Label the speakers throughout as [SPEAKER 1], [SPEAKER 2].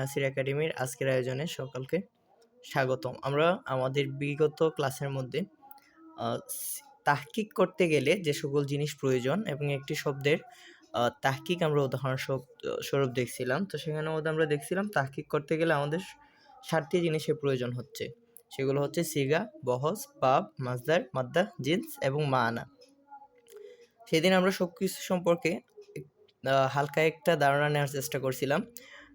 [SPEAKER 1] নাসির একাডেমির আজকের আয়োজনে সকলকে স্বাগতম। আমরা আমাদের বিগত ক্লাসের মধ্যে তাহকিক করতে গেলে যে সকল জিনিস প্রয়োজন এবং একটি শব্দের তাহকিক আমরা উদাহরণ স্বরূপ- দেখছিলাম, তো সেখানে মধ্যে আমরা দেখছিলাম তাহকিক করতে গেলে আমাদের সাতটি জিনিসের প্রয়োজন হচ্ছে। সেগুলো হচ্ছে সিগা, বহস, বাব মাজদার মাদ্দা, জিন্স এবং মানা সেদিন আমরা সব কিছু সম্পর্কে হালকা একটা ধারণা নেওয়ার চেষ্টা করছিলাম।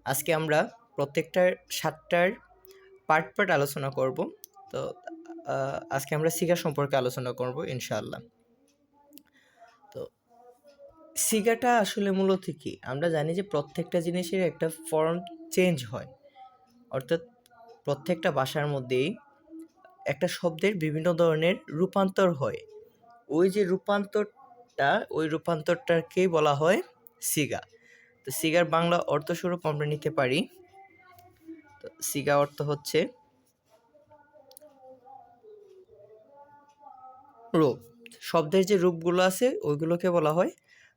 [SPEAKER 1] আজকে আমরা প্রত্যেকটার সাতটার পার্ট পার্ট আলোচনা করব। তো আজকে আমরা সিগা সম্পর্কে আলোচনা করব ইনশাআল্লাহ। তো, সিগাটা আসলে মূলত কি? আমরা জানি যে প্রত্যেকটা জিনিসের একটা ফর্ম চেঞ্জ হয়। অর্থাৎ প্রত্যেকটা ভাষার মধ্যেই একটা শব্দের বিভিন্ন ধরনের রূপান্তর হয়। ওই যে রূপান্তরটা, ওই রূপান্তরটাকেই বলা হয় সিগা। তো সিগার বাংলা অর্থ অর্থস্বরূপ আমরা নিতে পারি। তো সিগা অর্থ হচ্ছে রূপ। শব্দের যে রূপগুলো আছে, ওইগুলোকে বলা হয়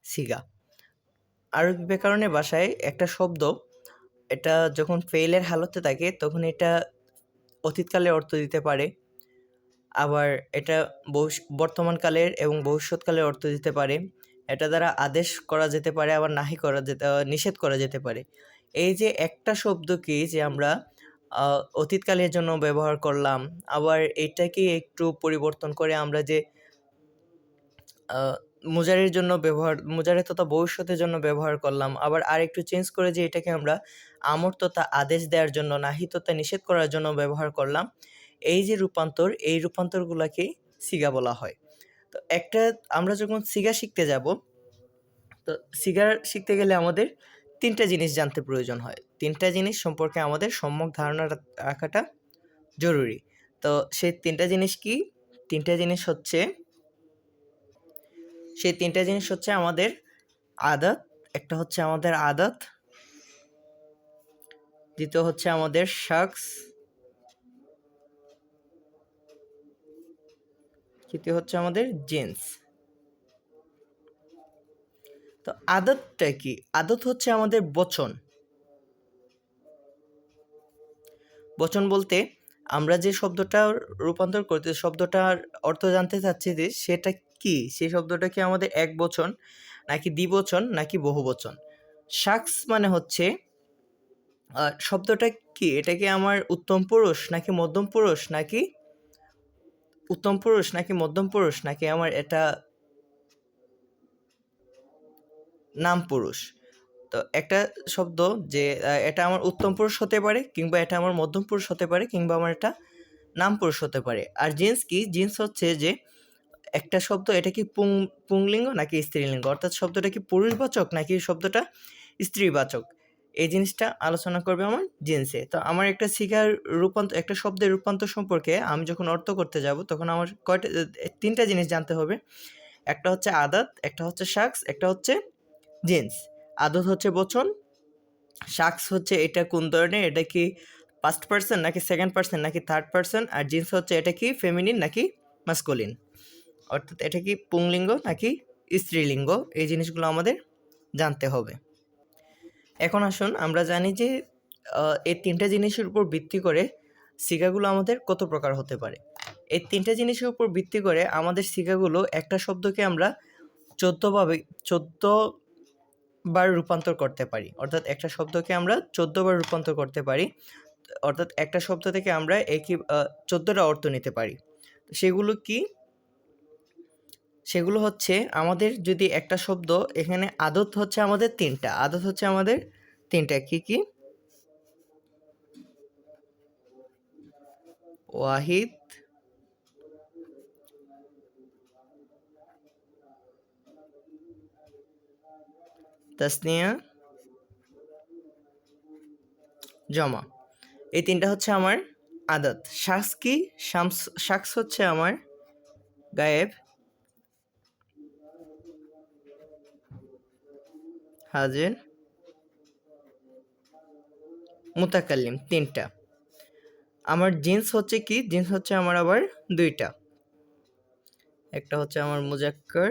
[SPEAKER 1] সিগা। আরবি ব্যাকরণের ভাষায় একটা শব্দ, এটা যখন ফেইলের হালতে থাকে, তখন এটা অতীতকালে অর্থ দিতে পারে। আবার এটা বর্তমানকালের এবং ভবিষ্যৎকালের অর্থ দিতে পারে। এটা দ্বারা আদেশ করা যেতে পারে, আবার নাহি করা যেতে নিষেধ করা যেতে পারে। এই যে একটা শব্দ কি যে আমরা অতীতকালের জন্য ব্যবহার করলাম, আবার এটাকে একটু পরিবর্তন করে আমরা যে মুজারের জন্য ব্যবহার মুজারে তথা ভবিষ্যতের জন্য ব্যবহার করলাম, আবার আর একটু চেঞ্জ করে যে এটাকে আমরা আমর তথা আদেশ দেওয়ার জন্য, নাহি তথা নিষেধ করার জন্য ব্যবহার করলাম, এই যে রূপান্তর, এই রূপান্তরগুলোকেই সিগা বলা হয়। একটা আমরা যখন সিগা শিখতে যাব, তো সিগার শিখতে গেলে আমাদের তিনটা জিনিস জানতে প্রয়োজন হয়। তিনটা জিনিস সম্পর্কে আমাদের সম্যক ধারণা রাখাটা জরুরি। তো সেই তিনটা জিনিস কি? তিনটা জিনিস হচ্ছে, সেই তিনটা জিনিস হচ্ছে আমাদের আদাত, একটা হচ্ছে আমাদের আদাত, দ্বিতীয় হচ্ছে আমাদের শাকস তৃতীয় হচ্ছে আমাদের জেন্স তো আদতটা কি? আদত হচ্ছে আমাদের বচন। বচন বলতে আমরা যে শব্দটা রূপান্তর করতে শব্দটার অর্থ জানতে চাচ্ছি যে সেটা কি? সেই শব্দটা কি আমাদের এক বচন, নাকি দ্বিবচন, নাকি বহুবচন? শাকস মানে হচ্ছে শব্দটা কি? এটা কি আমার উত্তম পুরুষ, নাকি মধ্যম পুরুষ, নাকি উত্তম পুরুষ নাকি মধ্যম পুরুষ নাকি আমার এটা নাম পুরুষ? তো একটা শব্দ যে এটা আমার উত্তম পুরুষ হতে পারে কিংবা এটা আমার মধ্যম পুরুষ হতে পারে কিংবা আমার এটা নাম পুরুষ হতে পারে। আর জিন্স কি? জিন্স হচ্ছে যে, একটা শব্দ এটা কি পুং, পুংলিঙ্গ নাকি স্ত্রীলিঙ্গ? অর্থাৎ শব্দটা কি পুরুষবাচক নাকি শব্দটা স্ত্রীবাচক? এই জিনিসটা আলোচনা করবে আমার জিন্সে। তো আমার একটা শিকার রূপান্তর একটা শব্দের রূপান্তর সম্পর্কে আমি যখন অর্থ করতে যাব, তখন আমার কয়টা, তিনটা জিনিস জানতে হবে। একটা হচ্ছে আদাত, একটা হচ্ছে শাকস একটা হচ্ছে জিন্স। আদত হচ্ছে বচন শাকস হচ্ছে এটা কোন ধরনের, এটা কি ফার্স্ট পার্সন নাকি সেকেন্ড পার্সন নাকি থার্ড পার্সন আর জিন্স হচ্ছে এটা কি ফেমিনিন নাকি মাস্কুলিন অর্থাৎ এটা কি পুংলিঙ্গ নাকি স্ত্রীলিঙ্গ? এই জিনিসগুলো আমাদের জানতে হবে। এখন আসুন, আমরা জানি যে এই তিনটা জিনিসের উপর ভিত্তি করে সিগাগুলো আমাদের কত প্রকার হতে পারে। এই তিনটা জিনিসের উপর ভিত্তি করে আমাদের সিগাগুলো একটা শব্দকে আমরা চোদ্দভাবে চোদ্দ বার রূপান্তর করতে পারি। অর্থাৎ একটা শব্দকে আমরা চোদ্দ বার রূপান্তর করতে পারি। অর্থাৎ একটা শব্দ থেকে আমরা একই চোদ্দোটা অর্থ নিতে পারি। সেগুলো কি? সেগুলো হচ্ছে আমাদের যদি একটা শব্দ, এখানে আদত হচ্ছে আমাদের তিনটা। আদত হচ্ছে আমাদের তিনটা। কি কি? ওয়াহিদ, তাসনিয়া, জমা। এই তিনটা হচ্ছে আমার আদত। শাকস কি? শামস শাকস হচ্ছে আমার গায়েব। হাজির মুতাকাল্লিম তিনটা। আমার জিন্স হচ্ছে কি? জিন্স হচ্ছে আমার আবার দুইটা। একটা হচ্ছে আমার মুজাক্কর,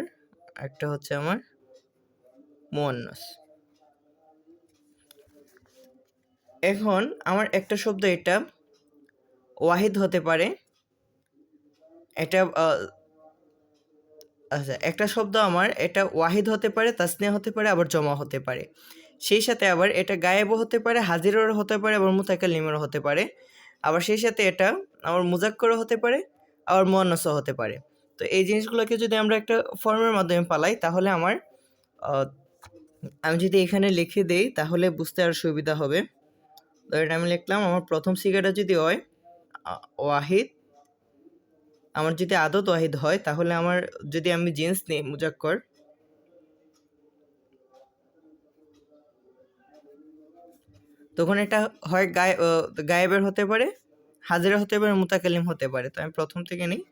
[SPEAKER 1] একটা হচ্ছে আমার মুয়ান্নাস। এখন আমার একটা শব্দ এটা ওয়াহিদ হতে পারে। এটা আচ্ছা একটা শব্দ আমার, এটা ওয়াহিদ হতে পারে, তাসনিয়া হতে পারে, আবার জমা হতে পারে। সেই সাথে আবার এটা গায়েবও হতে পারে, হাজিরেরও হতে পারে, আবার মুতাকাল্লিমেরও হতে পারে। আবার সেই সাথে এটা আমার মুজাক্করও হতে পারে, আবার মুয়ান্নাসও হতে পারে। তো এই জিনিসগুলোকে যদি আমরা একটা ফর্মের মাধ্যমে পালাই, তাহলে আমার আমি যদি এখানে লিখে দেই, তাহলে বুঝতে আর সুবিধা হবে। ধরেন আমি লিখলাম, আমার প্রথম সিগাটা যদি হয় ওয়াহিদ আমার যদি আদত ওয়াহিদ হয়, তাহলে আমার যদি আমি জিন্স নিই, মুজাক্কর। তখন এটা হয় গায়ে গায়েবের হতে পারে, হাজিরা হতে পারে মুতাকালিম হতে পারে। তো আমি প্রথম থেকে নিই,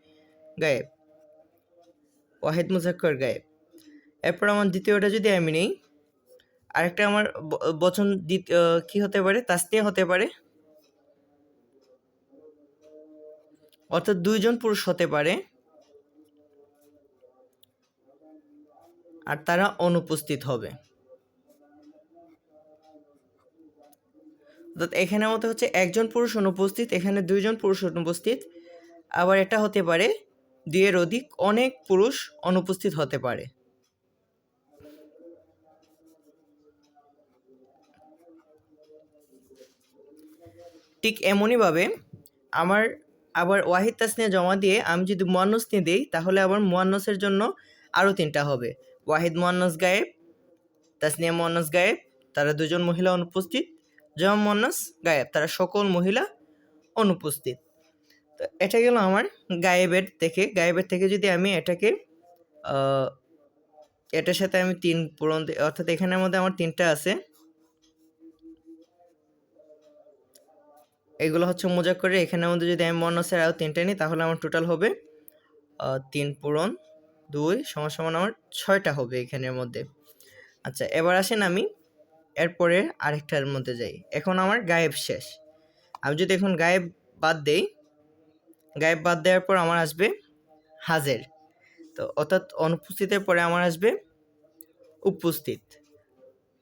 [SPEAKER 1] গায়েব। ওয়াহিদ, মুজাক্কর, গায়েব। এরপর আমার দ্বিতীয়টা যদি আমি নিই, আরেকটা আমার বচন কি হতে পারে? তাসনিয়া হতে পারে। অর্থাৎ দুইজন পুরুষ হতে পারে। আর তারা অনুপস্থিত হবে। এখানে মতো হচ্ছে একজন পুরুষ অনুপস্থিত, এখানে দুইজন পুরুষ অনুপস্থিত। আবার এটা হতে পারে দুইয়ের অধিক অনেক পুরুষ অনুপস্থিত হতে পারে। ঠিক এমনইভাবে আমার আবার ওয়াহিদ তাসনিয়া জমা দিয়ে আমি যদি মুয়ান্নস নিয়ে দিই, তাহলে আবার মুয়ান্নসের জন্য আরও তিনটা হবে। ওয়াহিদ মুয়ান্নস গায়েব, তাসনিয়া মুয়ান্নস গায়েব, তারা দুজন মহিলা অনুপস্থিত জমা মুয়ান্নস গায়েব, তারা সকল মহিলা অনুপস্থিত। তো এটা গেল আমার গায়েবের থেকে। গায়েবের থেকে যদি আমি এটাকে এটার সাথে আমি তিন পূরণ অর্থাৎ এখানের মধ্যে আমার তিনটা আছে। এগুলো হচ্ছে মজা করে। এখানের মধ্যে যদি আমি মনসের আরও তিনটে নিই, তাহলে আমার টোটাল হবে তিন পূরণ, দুই সমান সমান আমার ছয়টা হবে এখানের মধ্যে। আচ্ছা এবার আসেন আমি এরপরে আরেকটার মধ্যে যাই। এখন আমার গায়েব শেষ। আমি যদি এখন গায়েব বাদ দেই, গায়েব বাদ দেওয়ার পর আমার আসবে হাজের। তো অর্থাৎ অনুপস্থিতের পরে আমার আসবে উপস্থিত।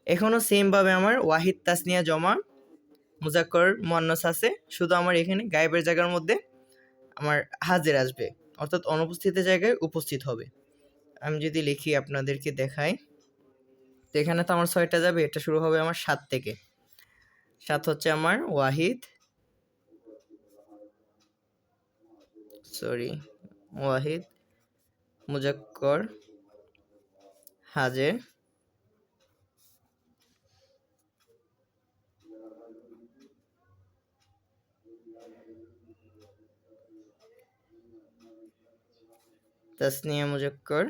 [SPEAKER 1] এখনও সেমভাবে আমার ওয়াহিদ তাসনিয়া জমা মুজাক্কর মুয়ান্নাস আছে। শুধু আমার এখানে গায়েবের জায়গার মধ্যে আমার হাজির আসবে। অর্থাৎ অনুপস্থিতের জায়গায় উপস্থিত হবে। আমি যদি লিখি আপনাদেরকে দেখাই। তো এখানে তো আমার ছয়টা যাবে। এটা শুরু হবে আমার সাত থেকে। সাত হচ্ছে আমার ওয়াহিদ। সরি, ওয়াহিদ, মুজাক্কর, হাজের। তাসনিয়া মুজাক্কর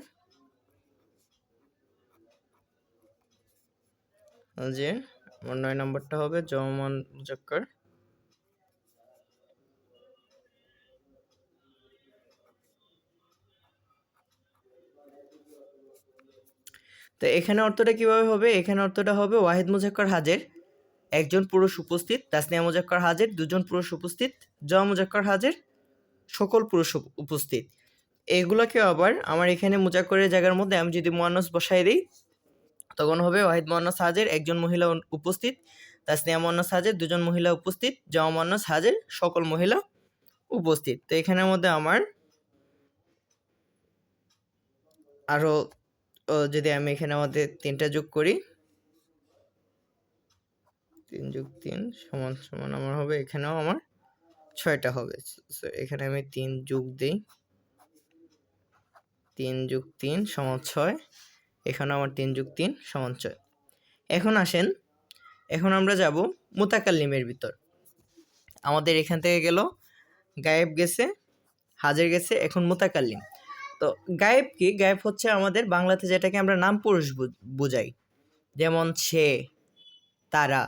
[SPEAKER 1] যে আমার নয় নম্বরটা হবে জমান মুজাক্কর। তো এখানে অর্থটা কীভাবে হবে? এখানে অর্থটা হবে ওয়াহিদ মুজাক্কর হাজের। একজন পুরুষ উপস্থিত, তাসনিয়া মুজাক্কর হাজির, দুজন পুরুষ উপস্থিত জয়া মুজাক্কর হাজের, সকল পুরুষ উপস্থিত। এগুলোকে আবার আমার এখানে মুজাক্করের জায়গার মধ্যে আমি যদি মুয়ান্নাস বসাই দিই, তখন হবে ওয়াহিদ মুয়ান্নাস হাজের, একজন মহিলা উপস্থিত, তাসনিয়া মুয়ান্নাস হাজের, দুজন মহিলা উপস্থিত জয়া মুয়ান্নাস হাজের, সকল মহিলা উপস্থিত। তো এখানের মধ্যে আমার আরও যদি আমি এখানে আমাদের তিনটা যোগ করি তিন যোগ তিন সমান সমান আমার হবে, এখানেও আমার ছয়টা হবে। এখানে আমি তিন যোগ দিই। তিন যোগ তিন সমান ছয়, এখানে আমার তিন যোগ তিন সমান ছয়। এখন আসেন, এখন আমরা যাব মুতাকাল্লিমের ভিতর। আমাদের এখান থেকে গেল, গায়েব গেছে, হাজির গেছে, এখন মুতাকাল্লিম। তো গায়েব কি? গায়েব হচ্ছে আমাদের বাংলাতে যেটাকে আমরা নাম পুরুষ বুঝাই। যেমন সে, তারা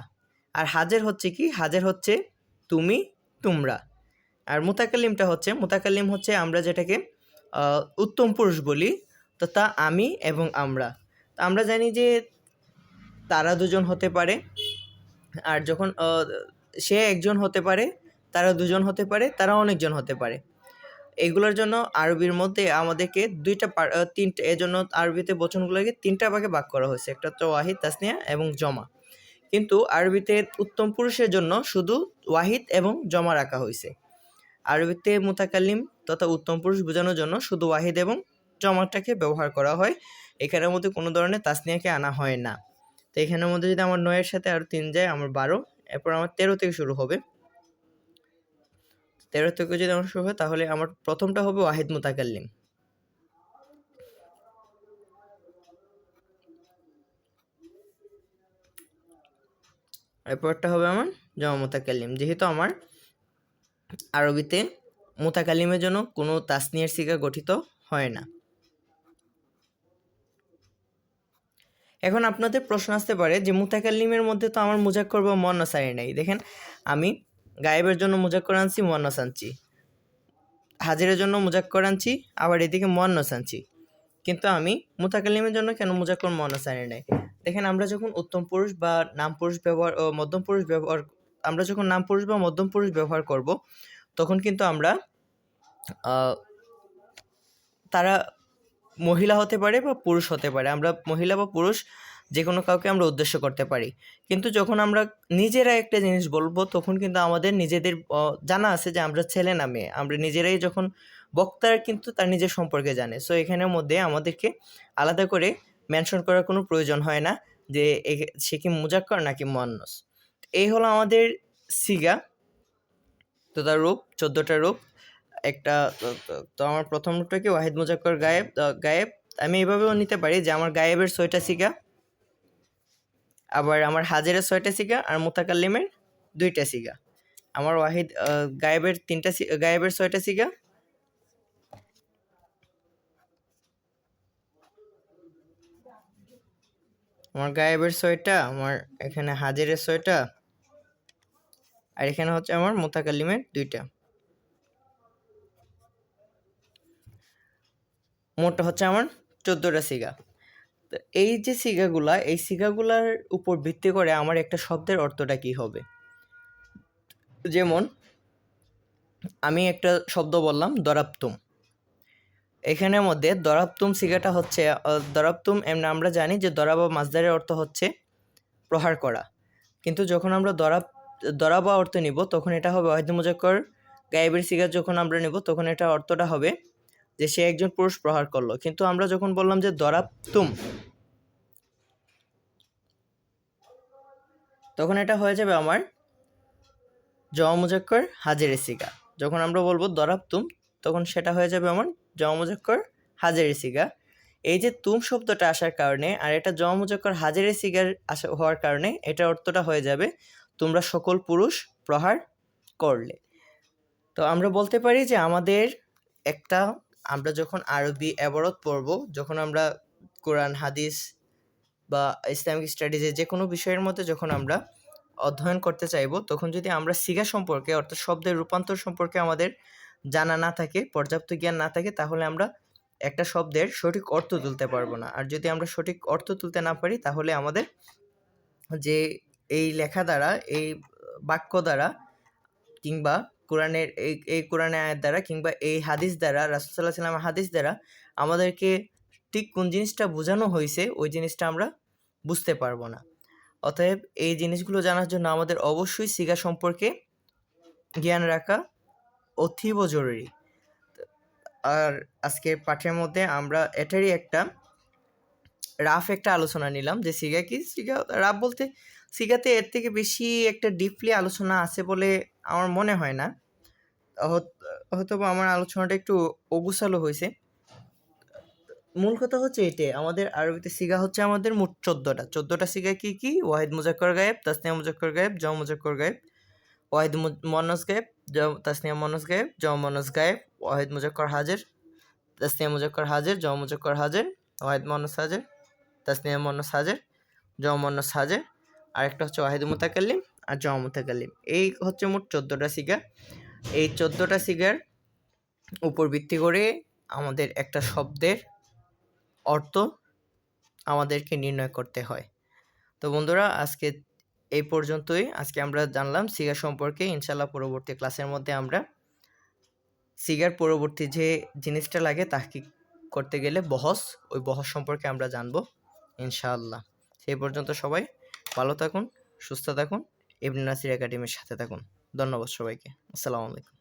[SPEAKER 1] আর হাজের হচ্ছে কি? হাজের হচ্ছে তুমি, তোমরা। আর মুতাকাল্লিমটা হচ্ছে, মুতাকাল্লিম হচ্ছে আমরা যেটাকে উত্তম পুরুষ বলি, তো তা আমি এবং আমরা। তো আমরা জানি যে তারা দুজন হতে পারে, আর যখন সে একজন হতে পারে, তারা দুজন হতে পারে, তারা অনেকজন হতে পারে। এগুলোর জন্য আরবির মধ্যে আমাদেরকে দুইটা তিনটে, এজন্য আরবিতে বচনগুলোকে তিনটা ভাগে ভাগ করা হয়েছে, একটা হচ্ছে ওয়াহিদ তাসনিয়া এবং জমা। কিন্তু আরবিতে উত্তম পুরুষের জন্য শুধু ওয়াহিদ এবং জমা রাখা হয়েছে। আরবিতে মুতাকাল্লিম তথা উত্তম পুরুষ বোঝানোর জন্য শুধু ওয়াহিদ এবং জমাটাকে ব্যবহার করা হয়। এখানের মধ্যে কোনো ধরনের তাসনিয়াকে আনা হয় না। তো এখানের মধ্যে যদি আমার নয়ের সাথে আরও তিন যায়, আমার বারো, এরপর আমার তেরো থেকে শুরু হবে। তেরো থেকে যদি আমার শুরু হয়, তাহলে আমার প্রথমটা হবে ওয়াহিদ মুতাকাল্লিম। এরপরটা হবে আমার জমা মুতাকাল্লিম। যেহেতু আমার আরবিতে মুতাকাল্লিমের জন্য কোনো তাসনিয়ার সিগা গঠিত হয় না। এখন আপনাদের প্রশ্ন আসতে পারে যে মুতাকাল্লিমের মধ্যে তো আমার মুজাক্কর বা মন্নসারি নাই। দেখেন, আমি গায়েবের জন্য মুজাক্কর আনছি মন্নস আনছি। হাজিরের জন্য মুজাক্কর আনছি, আবার এদিকে মন্নস আনছি। কিন্তু আমি মুতাকাল্লিমের জন্য কেন মুজাক্কর মন্নস আনি নাই? দেখেন আমরা যখন উত্তম পুরুষ বা নাম পুরুষ ব্যবহার মধ্যম পুরুষ ব্যবহার, আমরা যখন নাম পুরুষ বা মধ্যম পুরুষ ব্যবহার করব, তখন কিন্তু আমরা তারা মহিলা হতে পারে বা পুরুষ হতে পারে। আমরা মহিলা বা পুরুষ যে কোনো কাউকে আমরা উদ্দেশ্য করতে পারি। কিন্তু যখন আমরা নিজেরা একটা জিনিস বলব, তখন কিন্তু আমাদের নিজেদের জানা আছে যে আমরা ছেলে না মেয়ে। আমরা নিজেরাই যখন বক্তারা কিন্তু তার নিজের সম্পর্কে জানে। সো এখানের মধ্যে আমাদেরকে আলাদা করে মেনশন করার কোনো প্রয়োজন হয় না যে সে কি মুজাক্কর নাকি মন্নস এই হলো আমাদের সিগা। তার রূপ, চোদ্দোটা রূপ, একটা, তো- আমার প্রথম রূপটা কি ওয়াহিদ মুজাক্কর গায়েব গায়েব? আমি এভাবেও নিতে পারি যে আমার গায়েবের ছয়টা সিগা, আবার আমার হাজেরের ছয়টা সিগা আর মুতাকাল্লিমের দুইটা সিগা। আমার ওয়াহিদ গায়েবের তিনটা গায়েবের ছয়টা সিগা আমার গায়েবের ছয়টা আমার এখানে হাজেরের ছয়টা আর এখানে হচ্ছে আমার মুতাকাল্লিমের দুইটা। মোটটা হচ্ছে আমার চোদ্দোটা সিগা। তো এই যে সিগাগুলা, এই সিগাগুলার উপর ভিত্তি করে আমার একটা শব্দের অর্থটা কি হবে? যেমন, আমি একটা শব্দ বললাম, দরাপ্তুম। এখানের মধ্যে দরাবতুম সিগাটা হচ্ছে আহ, দরাপ্তুম এমনি আমরা জানি যে দরা বা মাজদারের অর্থ হচ্ছে প্রহার করা। কিন্তু যখন আমরা দরা দরা বা অর্থ নিব তখন এটা হবে ওয়াহিদ মুজাক্কর গায়েবের সিগা যখন আমরা নিব তখন এটা অর্থটা হবে যে সে একজন পুরুষ প্রহার করল। কিন্তু আমরা যখন বললাম যে দরাপ্তুম তখন এটা হয়ে যাবে আমার জমা মুজাক্কর হাজের সিগা। যখন আমরা বলব দরাপ্তুম তখন সেটা হয়ে যাবে আমার জমা মুজাক্কর হাজের সিগা। এই যে তুম শব্দটা আসার কারণে আর এটা জমা মুজাক্কর হাজের সিগার আসা হওয়ার কারণে এটা অর্থটা হয়ে যাবে তোমরা সকল পুরুষ প্রহার করলে। তো আমরা বলতে পারি যে আমাদের একটা আমরা যখন আরবি অ্যাবরত পড়ব, যখন আমরা কোরআন, হাদিস বা ইসলামিক স্টাডিজে যে কোনো বিষয়ের মধ্যে যখন আমরা অধ্যয়ন করতে চাইব, তখন যদি আমরা সিগা সম্পর্কে অর্থাৎ শব্দের রূপান্তর সম্পর্কে আমাদের জানা না থাকে, পর্যাপ্ত জ্ঞান না থাকে, তাহলে আমরা একটা শব্দের সঠিক অর্থ তুলতে পারব না। আর যদি আমরা সঠিক অর্থ তুলতে না পারি, তাহলে আমাদের যে এই লেখা দ্বারা, এই বাক্য দ্বারা, কিংবা কোরআনের এই এই কোরআনের আয়ের দ্বারা, কিংবা এই হাদিস দ্বারা রাসুলসাল্লাহ সাল্লামের হাদিস দ্বারা, আমাদেরকে ঠিক কোন জিনিসটা বোঝানো হয়েছে, ওই জিনিসটা আমরা বুঝতে পারব না। অতএব এই জিনিসগুলো জানার জন্য আমাদের অবশ্যই সিগা সম্পর্কে জ্ঞান রাখা অতীব জরুরি। আর আজকে পাঠের মধ্যে আমরা এটারই একটা রাফ একটা আলোচনা নিলাম যে সিগা কি? সিগা রাফ বলতে সিগাতে এর থেকে বেশি একটা ডিপলি আলোচনা আছে বলে আমার মনে হয় না। হয়তো আমার আলোচনাটা একটু অগুসালো হয়েছে। মূল কথা হচ্ছে এটাই, আমাদের আরবিতে সিগা হচ্ছে আমাদের মোট চোদ্দোটা। চোদ্দোটা সিগা কি কি? ওয়াহিদ মুজাক্কর গায়েব, তাসনিয়া মুজাক্কর গায়েব জম মুজাক্কর গায়েব, ওয়াহিদ মু- মনস গায়েব তাসনিয়া মনস গায়েব জম মনস গায়েব ওয়াহিদ মুজাক্কর হাজির, তাসনিয়া মুজাক্কর হাজির, জম মুজাক্কর হাজির, ওয়াহিদ মনস হাজির, তাসনিয়া মনস হাজির, জম মনস হাজির, আরেকটা হচ্ছে ওয়াহিদ মুতাকাল্লিম আর জম মুতাকাল্লিম। এই হচ্ছে মোট চোদ্দোটা সিগা এই চোদ্দোটা সিগার উপর ভিত্তি করে আমাদের একটা শব্দের অর্থ আমাদেরকে নির্ণয় করতে হয়। তো বন্ধুরা, আজকে এই পর্যন্তই। আজকে আমরা জানলাম সিগার সম্পর্কে। ইনশাল্লাহ পরবর্তী ক্লাসের মধ্যে আমরা সিগার পরবর্তী যে জিনিসটা লাগে তাহকিক করতে গেলে বহস, ওই বহস সম্পর্কে আমরা জানব, ইনশাআল্লাহ। সেই পর্যন্ত সবাই ভালো থাকুন, সুস্থ থাকুন, ইবনে নাসির একাডেমির সাথে থাকুন। ধন্যবাদ সবাইকে। আসসালামু আলাইকুম।